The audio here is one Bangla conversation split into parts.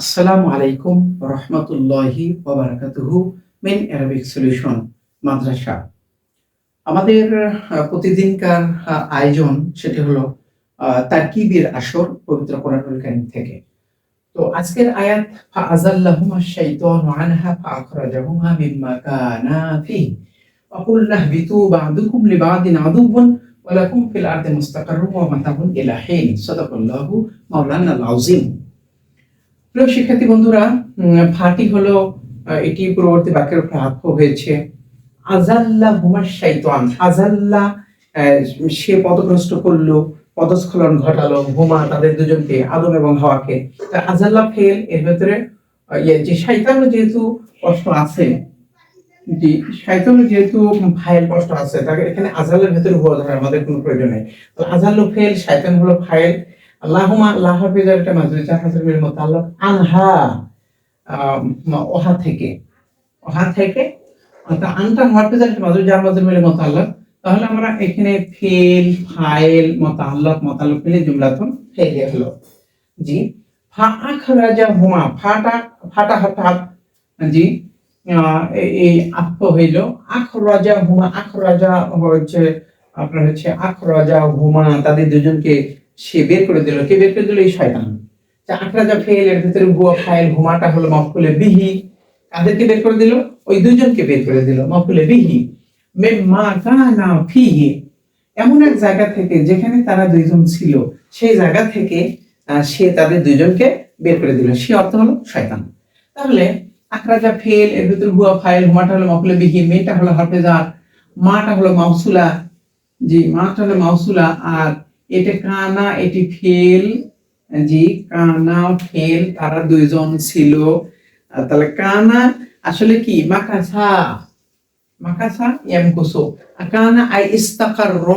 আসসালামু আলাইকুম রহমতুল্লাহি ওবরাকাতুহু মিন অ্যারাবিক সলিউশন মাদ্রাসা। আমাদের প্রতিদিনকার আয়োজন সেটি হলো তারকিবের আসর পবিত্র কোরআনুল কারিম থেকে। তো আজকের আয়াত, ফা আজাল্লাহুমা শাইতান আনহা ফা আখরাজাহুমা মিম্মা কানা ফি ওয়া কুলনা বা'দুকুম লিবাদিন আদুবুন ওয়া ফিল আরদি মুস্তাকাররুম ওয়া মাতাউন ইলা হিন। সাদাকাল্লাহু মাওলানা আল আযীম প্রিয় শিক্ষার্থী বন্ধুরা ফাটি হলো এটি পূর্ববর্তী বাক্যের উপর আত্ম হয়েছে। আজাল্লা হুমার শাইতান আজাল্লা সে পদগ্রস্ত করল পদস্খলন ঘটালো হুমা তাদের দুজনকে আদম এবং হাওয়াকে। আজাল্লা ফেল এর ভেতরে ইয়ে, যে শয়তানের যেহেতু কষ্ট আছে জি শয়তানের যেহেতু ফাইল কষ্ট আছে তাকে এখানে আজালের ভেতরে হুয়া আমাদের কোনো প্রয়োজন নেই। তো আজাল্লু ফেল শয়তান হলো ফাইল আল্লাহুমা আল্লাহ হাফিজার একটা মাজুরি চার হাজার মিল মোতাল্লাক আনহা ওহা থেকে। ওহা থেকে? অর্থাৎ আনটা হাফিজার একটা মাজুরি যার মাজুরি মিলে মোতাল্লাক তাহলে আমরা এখানে ফেল, ফাইল মোতাল্লাক মোতাল্লাক মিলে জুমলাতুন ফেলে হলো জি। ফা আখরাজা হুমা ফাটা ফাটা হঠাৎ, জি এই আত্ম হইল। আখরাজা হুমা আখরাজা হচ্ছে, আপনার হচ্ছে আখরাজা হুমা তাদের দুজনকে সে বের করে দিল, কে বের করে দিল? এই শয়তান। যে আখরাজা ফেল, এর ভিতরে হুয়া ফাইল, ঘুমাটা হলো মফকুলে বিহি। কাদেরকে বের করে দিল? ওই দুজনকে বের করে দিল, মফকুলে বিহি। মে মা কানা ফিহি। এমন এক জায়গা থেকে যেখানে তারা দুইজন ছিল, সেই জায়গা থেকে সে তাদের দুইজনকে বের করে দিল। সে অর্থ হলো শয়তান। তাহলে আখরাজা ফেল, এর ভিতরে হুয়া ফাইল হুমাটা হলো মফকুলে বিহি, মেয়েটা হলো হাফেজার মাটা হলো মাউসুলা। জি, মাটা হলো মাউসুলা আর এটা কানা, এটি ফেল। জি, কানা ফেল, তারা দুইজন ছিল। তাহলে কানা আসলে কি? মাকাসা। মাকাসা ইয়ামকুসু আর কানা আই ইস্তাকার র।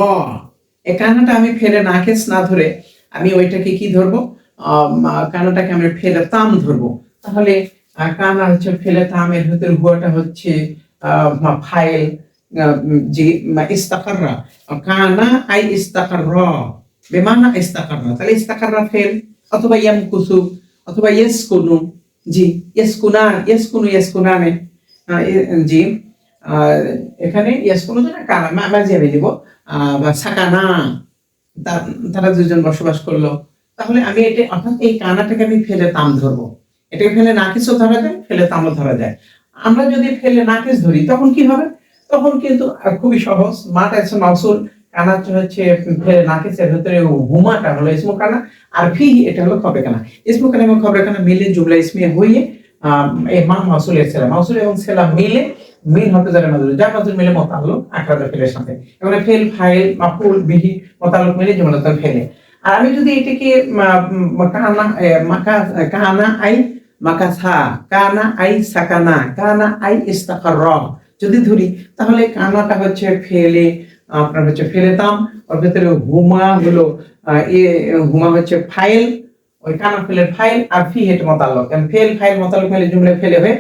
এ কানাটা আমি ফেলে নাকেস না ধরে আমি ওইটাকে কি ধরবো? কানাটাকে আমরা ফেলে তাম ধরবো। তাহলে কানা হচ্ছে ফেলে তামের ভিতরে, হুয়াটা হচ্ছে ফাইল যে ইস্তাকাররা। কানা আই ইস্তাকাররা বেমানা ইস্তাকাররা তাহলে ইস্তাকাররা ফেল। অথবা ইয়ামকুসু অথবা ইয়াসকুনু জি ইয়াসকুনান ইয়াসকুনু ইয়াসকুনানে আহ, এ- জি আহ, এখানে ইয়াসকুনু তো না কানা মা- মাঝে আমি দিব বা সাকানা তারা দুজন বসবাস করল। তাহলে আমি এটা অর্থাৎ এই কানাটাকে আমি ফেলে তাম ধরবো। এটাকে ফেলে নাকিসও ধরা যায় ফেলে তামও ধরা যায়। আমরা যদি ফেলে নাকিস ধরি তখন কি হবে? তখন কিন্তু খুবই সহজ মাটা আছে মাউসুল কানা হচ্ছে নাকিসের ভেতরে হলো ইসমু কানা আর ফি এটা হলো খবে কানা ইসমু কানা এবং খবরে কানা মিলে জুমলা ইসমিয়া হয়ে এই মা মাউসুল এর সেলা মাউসুল এবং সেলা মিলে, মিল হতে যাবে মাদুর মিলে ফেলের সাথে। এখানে ফেল, ফাইল বিহি, মতাল্লুক মিলে জুমলাতাল ফেলে। আর আমি যদি এটাকে কানা মাকা কানা আই মাকাসা কানা আই, সাকানা, কানা আই, ইস্তাকার যদি ধরি, তাহলে কানাটা হচ্ছে ফেলে আপনার হচ্ছে ফেলেতাম ওর ভেতরে হুমা হলো এ, হুমা হচ্ছে ফাইল ওই কানা ফেলের ফাইল আর ফি হেট মতাল্লক। ফেল ফাইল মতাল্লক মিলে জুমলে ফেলে হয়ে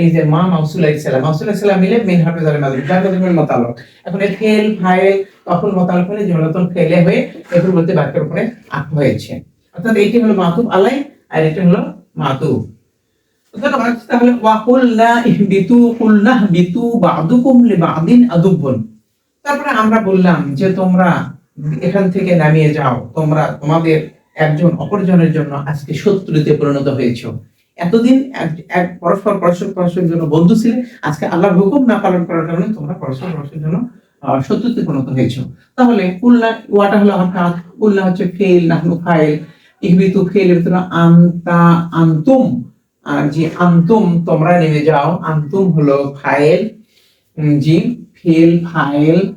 এই যে মা মাউসুল ইসলাম মাউসুল ইসলাম মিলে মিন হাফিজ আল মাদুর যার কথা মিল মতাল্লক। এখন এই ফেল ফাইল তখন মতাল্লক মিলে জুমলাতন ফেলে হয়ে এগুলোর মধ্যে বাক্যের উপরে আট হয়েছে। অর্থাৎ এইটি হলো মাতুব আলাই, আর এটা হলো মাতুব। তাহলে ওয়াকুল্লা ইহবিতু কুল্লাহ বিতু বাদুকুম লিবাদিন আদুবুন তারপরে আমরা বললাম যে তোমরা এখান থেকে নামিয়ে যাও। তোমরা তোমাদের একজন অপরজনের জন্য আজকে শত্রুতে পরিণত হয়েছো। এতদিন এক- পরস্পর পরস্পর পরস্পরের জন্য বন্ধু ছিলে, আজকে আল্লাহর হুকুম না পালন করার কারণে তোমরা পরস্পর পরস্পরের জন্য শত্রুতে পরিণত হয়েছো। তাহলে উল্লা ওয়াটা হলো হঠাৎ উল্লা হচ্ছে ফেল, নাহনু ফাইল, ইহবিতু ফেল এর আন্তা, আন্তুম যে আন্তুম, তোমরা নেমে যাও। আন্তুম হলো ফাইল জি, ফেল, ফাইল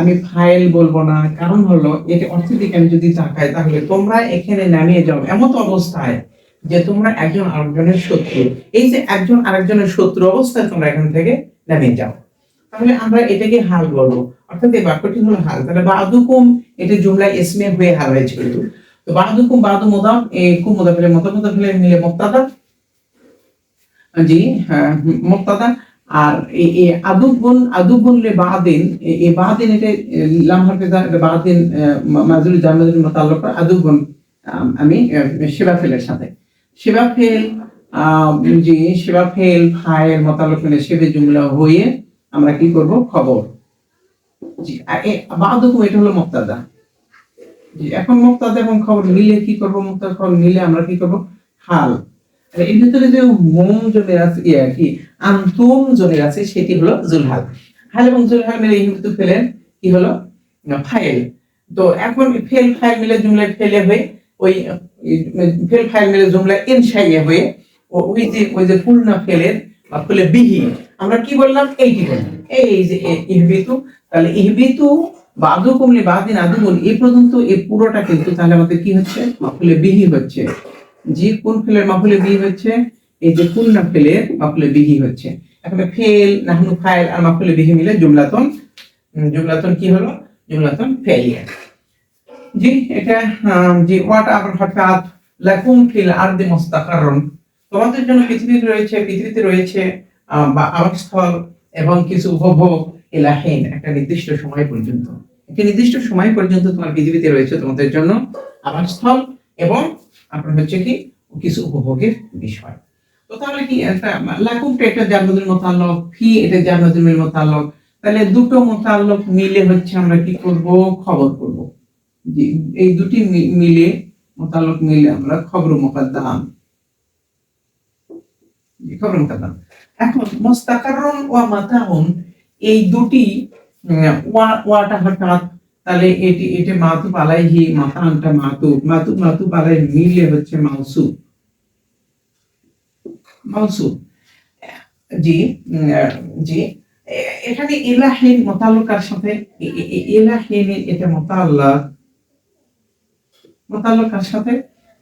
আমি ফাইল বলব না। কারণ হলো এটা অর্থের দিকে আমি যদি তাকাই, তাহলে তোমরা এখানে নামিয়ে যাও। এমন অবস্থায় যে তোমরা একজন আরেকজনের শত্রু। এই যে একজন আরেকজনের শত্রু অবস্থায় তোমরা এখান থেকে নামিয়ে যাও। তাহলে আমরা এটাকে হাল বলব। অর্থাৎ এই বাক্যটি হলো হাল। তাহলে বাদুকুম, এটা জুমলা ইসমে হয়ে হাল হয়েছে কিন্তু তো বাদুকুম, বাদু মোদাম এই কুম মোদাফিলে মোদাফিলে মিলে মুক্তাদা জি হ্যাঁ মুক্তাদা আর এই আদুবুন আদুবুন লে বাদিন এই- বাদিন এটা লাম এটা বাদিন মাজুল জামাজুল মুতাল্লাক আদুবুন আমি সেবা ফেলের সাথে। সেবা ফেল জি সেবা ফেল মোতালক মিলে সেবে জুমলা হয়ে আমরা কি করব? খবর। জি বাদুকুম এটা হলো মুক্তাদা। জি, এখন মুক্তাদা এবং খবর মিলে কি করব? মুক্তাদা খবর মিলে আমরা কি করব? হাল এর ভিতরে যে আছে, ইয়া কি আছে, সেটি হলো জুলহাল হাল এবং জুলহাল এই ফেলেন, কি হলো? ফাইল। তো এখন ফেল, ফাইল মিলে জুমলায় ফেলে হয়ে, ওই ফেল, ফাইল মিলে জুমলায় হয়ে ওই যে ওই যে পূর্ণ ফেলের, বা ফেলে বিহি, আমরা কি বললাম? এইটি বললাম। এই যে ইহবিতু, তাহলে ইহবিতু বা আদু কমলে বাদিন আদু এই পর্যন্ত এই পুরোটা কিন্তু তাহলে আমাদের কি হচ্ছে? মাফুলে বিহি হচ্ছে। যে কোন ফেলের মাফুলে বিহি হচ্ছে, এই যে পূর্ণ ফেলের মাফুলে বিহি হচ্ছে। এখন ফেল, নাহনু ফাইল আর মাফুলে বিহি মিলে জুমলাতন জুমলাতন কি হলো? জুমলাতন ফেলিয়ার জি, এটা জি, ওয়াট আবার হঠাৎ লাকুম ফিল আরদি মুস্তাকাররুন তোমাদের জন্য পৃথিবীতে রয়েছে পৃথিবীতে রয়েছে বা আবাসস্থল এবং কিছু উপভোগ এলাহীন একটা নির্দিষ্ট সময় পর্যন্ত। একটা নির্দিষ্ট সময় পর্যন্ত তোমার পৃথিবীতে রয়েছে তোমাদের জন্য আবাসস্থল এবং আপনার হচ্ছে কি কিছু উপভোগের বিষয়। তো তাহলে কি, একটা লাকুমটা একটা জান্নাতুল মোতাল্লক, ফি এটা জান্নাতুল মোতাল্লক। তাহলে দুটো মোতাল্লক মিলে হচ্ছে আমরা কি করব? খবর করব। এই দুটি মিলে মোতালক মিলে আমরা খবর মোকাদ্দাম। খবর মোকাদ্দাম। এখন মোস্তাকারুন ওয়া মাতাউন, এই দুটি ওয়াটা হঠাৎ তাহলে এটি এটি মাতুব আলাইহি মাতানটা মাতুব মাতুব মাতুব আলাই মিলে হচ্ছে মাউসু। মাউসু। জি জি। এখানে ইলাহিন মোতালকার সাথে ইলাহিন এটা মোতাল্লাক। মোতাল্লকার সাথে,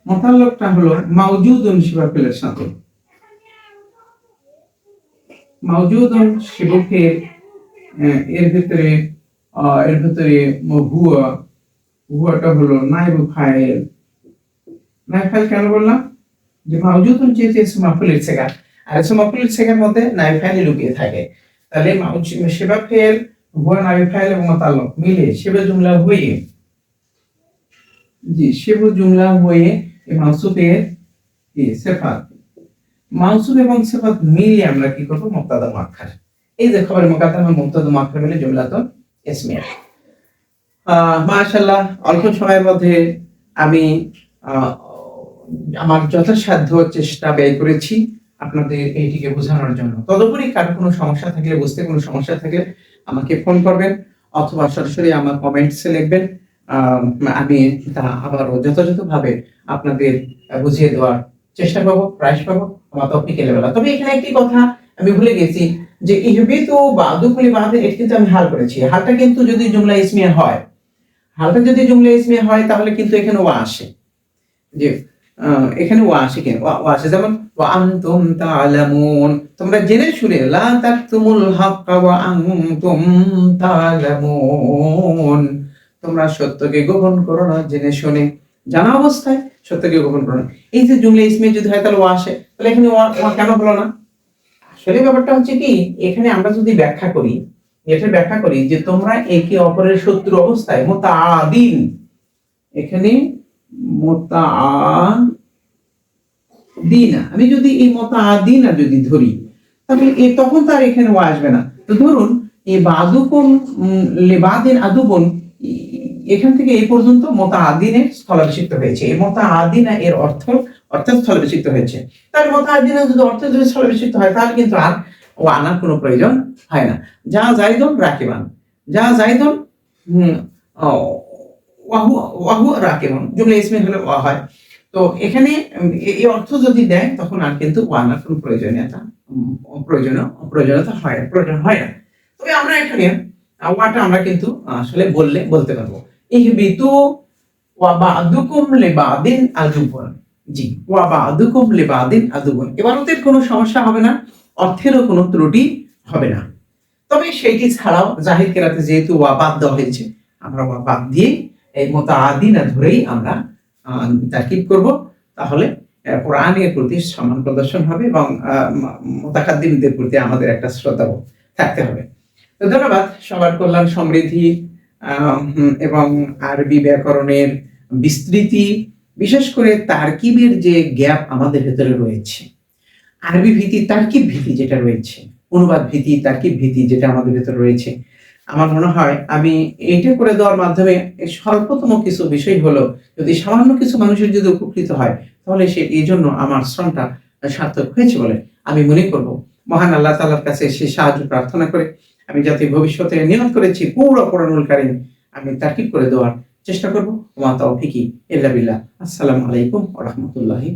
মোতাল্লকটা হলো মাউজুদুন শিবাফেলের সাথে। মাউজুদুন শিবকের এর ভিতরে এর ভিতরে হুয়া হুয়াটা হলো নাইবু ফাইল। নাইব ফাইল কেন বললাম? যে মাউজুদুন যেহেতু ইসমাফুলের সেগা আর ইসমাফুলের সেগার মধ্যে নাইব ফাইল লুকিয়ে থাকে। তাহলে সেবা ফেল হুয়া নাইব ফাইল এবং মোতাল্লক মিলে সেবা জুমলা হয়ে, জি, সেবু জুমলা হয়ে এই মাউসুফের সেফাত? মাউসুফ এবং সেফাত মিলিয়ে আমরা কি করব? মুক্তাদা মাখার। এই যে খবর মুকাদ্দামা মুক্তাদা মাখার মিলে জুমলা তো ইসমিয়া। আহ, মাশাআল্লাহ, অল্প সময়ের মধ্যে আমি আমার যথাসাধ্য চেষ্টা ব্যয় করেছি আপনাদের এইটিকে বোঝানোর জন্য। তদুপরি কার কোনো সমস্যা থাকলে, বুঝতে কোনো সমস্যা থাকলে আমাকে ফোন করবেন অথবা সরাসরি আমার কমেন্টসে লিখবেন। আমি তা আবারও যথাযথভাবে আপনাদের বুঝিয়ে দেওয়ার চেষ্টা করব প্রয়াস করব, আমার তফিকে লেভেলা তবে এখানে একটি কথা আমি ভুলে গেছি যে ইহবিত বা দুকুলি বাহাদের এটি কিন্তু আমি হাল করেছি। হালটা কিন্তু যদি জুমলা ইসমিয়া হয়, হালটা যদি জুমলা ইসমিয়া হয়, তাহলে কিন্তু এখানে ওয়া আসে। যে এখানে ওয়া আসে কেন ওয়া আসে। যেমন, ওয়া আনতুম তাআলামুন তোমরা জেনে শুনে, লা তাকতুমুল হাক্কা ওয়া আনতুম তাআলামুন তোমরা সত্যকে গোপন করো না, জেনে শুনে। জানা অবস্থায় সত্যকে গোপন করো না। এই যে জুমলা ইসমে যদি হয়, তাহলে ওয়া আসে। তাহলে এখানে ওয়া কেন হলো না? আসলে ব্যাপারটা হচ্ছে কি, এখানে আমরা যদি ব্যাখ্যা করি এটা ব্যাখ্যা করি যে তোমরা একে অপরের শত্রু অবস্থায় মোতাদিন এখানে মোতা দিনা আমি যদি এই মোতা আদিনা যদি ধরি, তাহলে এ তখন তার এখানে ও আসবে না। তো ধরুন এই বাদুকুন লেবাদিন আদুবন এখান থেকে এই পর্যন্ত মোতা আদিনের স্থলাভিষিক্ত হয়েছে। এই মোতা আদিনা এর অর্থ অর্থাৎ স্থলাভিষিক্ত হয়েছে। তাহলে মোতা আদিনা যদি অর্থ যদি হয় তাহলে কিন্তু আর ও আনার কোনো প্রয়োজন হয় না। যা জাইদন রাকিবান। যা জাইদন ওয়াহু ওয়াহু রাকিবান। জুমলা ইসমিন হলে ওয়া হয়। তো এখানে এই অর্থ যদি দেয় তখন আর কিন্তু ওয়ানার কোনো প্রয়োজনীয়তা উম, প্রয়োজন প্রয়োজনীয়তা হয় প্রয়োজন হয় না। তবে আমরা এখানে ওয়াটা আমরা কিন্তু আসলে বললে বলতে পারব। ইহবিতু ওয়া বা'দুকুম লিবাদিন আদুবুন জি। ওয়া বা'দুকুম লিবাদিন আদুবুন এবারতের কোনো সমস্যা হবে না অর্থেরও কোনো ত্রুটি হবে না। তবে সেইটি ছাড়াও জাহিদ কেরাতে যেহেতু ওয়া বাদ দেওয়া হয়েছে আমরা ওয়া বাদ দিয়ে এই মতো আদিনা ধরেই আমরা তাকিব করব। তাহলে কোরআনের প্রতি সম্মান প্রদর্শন হবে এবং আহ, ম- প্রতি আমাদের একটা শ্রদ্ধা থাকতে হবে। তো ধন্যবাদ। সবার কল্যাণ সমৃদ্ধি এবং আরবি ব্যাকরণের বিস্তৃতি বিশেষ করে তারকিবের যে গ্যাপ আমাদের ভেতরে রয়েছে, আরবি ভীতি, তার্কিব ভীতি যেটা রয়েছে, অনুবাদ ভীতি, তার্কিব ভীতি যেটা আমাদের ভেতরে রয়েছে, আমার মনে হয় আমি এইটা করে দেওয়ার মাধ্যমে স্বল্পতম কিছু বিষয় হলো, যদি সামান্য কিছু মানুষের যদি উপকৃত হয়, তাহলে সে এই জন্য আমার শ্রমটা সার্থক হয়েছে বলে আমি মনে করব। মহান আল্লাহ তালার কাছে সে সাহায্য প্রার্থনা করে, আমি যাতে ভবিষ্যতে নিয়ত করেছি, পুরো কোরআনুল আমি তার্কিব করে দেওয়ার চেষ্টা করব। তোমার তৌফিকি ইল্লা বিল্লাহ। আসসালামু আলাইকুম ওয়া রাহমাতুল্লাহি